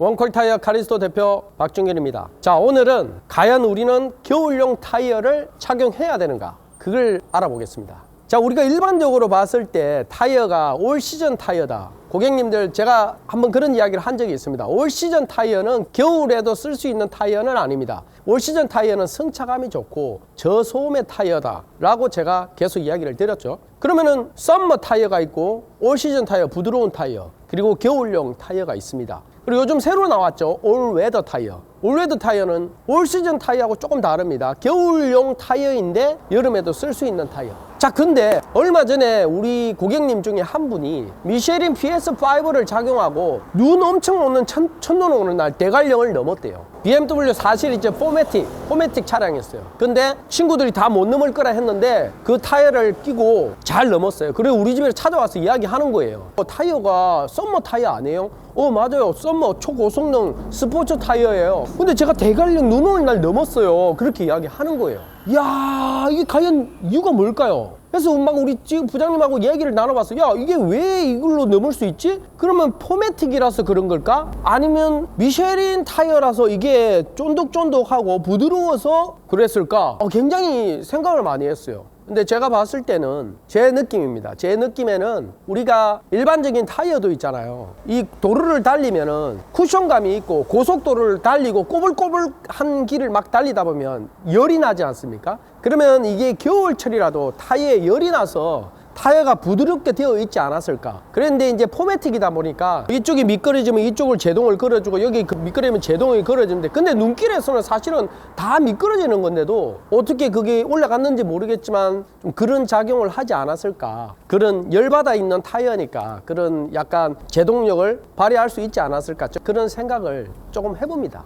원콜 타이어 카리스토 대표 박준결입니다. 자, 오늘은 과연 우리는 겨울용 타이어를 착용해야 되는가? 그걸 알아보겠습니다. 자, 우리가 일반적으로 봤을 때 타이어가 올 시즌 타이어다. 고객님들 제가 한번 그런 이야기를 한 적이 있습니다. 올 시즌 타이어는 겨울에도 쓸 수 있는 타이어는 아닙니다. 올 시즌 타이어는 승차감이 좋고 저소음의 타이어다라고 제가 계속 이야기를 드렸죠. 그러면은 썸머 타이어가 있고 올 시즌 타이어 부드러운 타이어 그리고 겨울용 타이어가 있습니다. 그리고 요즘 새로 나왔죠. 올웨더 타이어. 올웨더 타이어는 올 시즌 타이어하고 조금 다릅니다. 겨울용 타이어인데 여름에도 쓸 수 있는 타이어. 자, 근데 얼마 전에 우리 고객님 중에 한 분이 미쉐린 PS5를 작용하고 눈 엄청 오는 천, 첫눈 오는 날 대관령을 넘었대요. BMW 사실 이제 포매틱, 포매틱 차량이었어요. 근데 친구들이 다 못 넘을 거라 했는데 그 타이어를 끼고 잘 넘었어요. 그리고 우리 집에 찾아와서 이야기하는 거예요. 어, 타이어가 썸머 타이어 아니에요? 어, 맞아요. 썸머 초고성능 스포츠 타이어예요. 근데 제가 대관령 눈 오는 날 넘었어요. 그렇게 이야기하는 거예요. 야 이게 과연 이유가 뭘까요? 그래서 막 우리 지금 부장님하고 얘기를 나눠봤어. 야, 이게 왜 이걸로 넘을 수 있지? 그러면 포매틱이라서 그런 걸까? 아니면 미쉐린 타이어라서 이게 쫀득쫀득하고 부드러워서 그랬을까? 어, 굉장히 생각을 많이 했어요. 근데 제가 봤을 때는 제 느낌입니다. 제 느낌에는 우리가 일반적인 타이어도 있잖아요. 이 도로를 달리면은 쿠션감이 있고 고속도로를 달리고 꼬불꼬불한 길을 막 달리다 보면 열이 나지 않습니까? 그러면 이게 겨울철이라도 타이어에 열이 나서 타이어가 부드럽게 되어 있지 않았을까. 그런데 이제 포매틱이다 보니까 이쪽이 미끄러지면 이쪽을 제동을 걸어주고 여기 그 미끄러지면 제동이 걸어주는데 근데 눈길에서는 사실은 다 미끄러지는 건데도 어떻게 그게 올라갔는지 모르겠지만 좀 그런 작용을 하지 않았을까. 그런 열받아 있는 타이어니까 그런 약간 제동력을 발휘할 수 있지 않았을까. 저 그런 생각을 조금 해봅니다.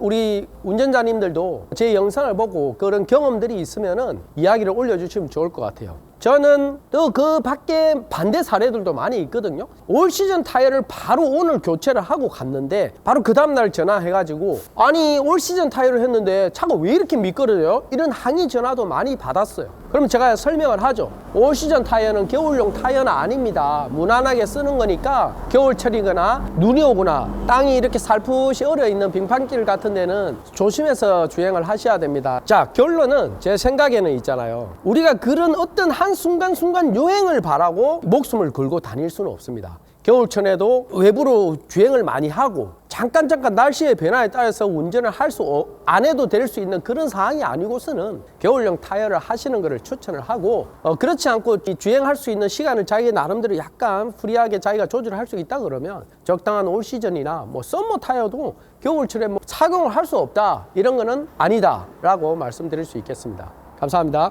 우리 운전자님들도 제 영상을 보고 그런 경험들이 있으면은 이야기를 올려주시면 좋을 것 같아요. 저는 또 그 밖에 반대 사례들도 많이 있거든요. 올 시즌 타이어를 바로 오늘 교체를 하고 갔는데 바로 그 다음날 전화해가지고 아니 올 시즌 타이어를 했는데 차가 왜 이렇게 미끄러져요? 이런 항의 전화도 많이 받았어요. 그럼 제가 설명을 하죠. 올 시즌 타이어는 겨울용 타이어는 아닙니다. 무난하게 쓰는 거니까 겨울철이거나 눈이 오거나 땅이 이렇게 살풋이 얼어 있는 빙판길 같은 데는 조심해서 주행을 하셔야 됩니다. 자, 결론은 제 생각에는 있잖아요. 우리가 그런 어떤 한 순간순간 유행을 바라고 목숨을 걸고 다닐 수는 없습니다. 겨울철에도 외부로 주행을 많이 하고 잠깐 잠깐 날씨의 변화에 따라서 운전을 할 수 안 해도 될 수 있는 그런 상황이 아니고서는 겨울용 타이어를 하시는 것을 추천을 하고 어, 그렇지 않고 이 주행할 수 있는 시간을 자기 나름대로 약간 프리하게 자기가 조절할 수 있다 그러면 적당한 올 시즌이나 뭐 썸머 타이어도 겨울철에 뭐 착용을 할 수 없다 이런 거는 아니다라고 말씀드릴 수 있겠습니다. 감사합니다.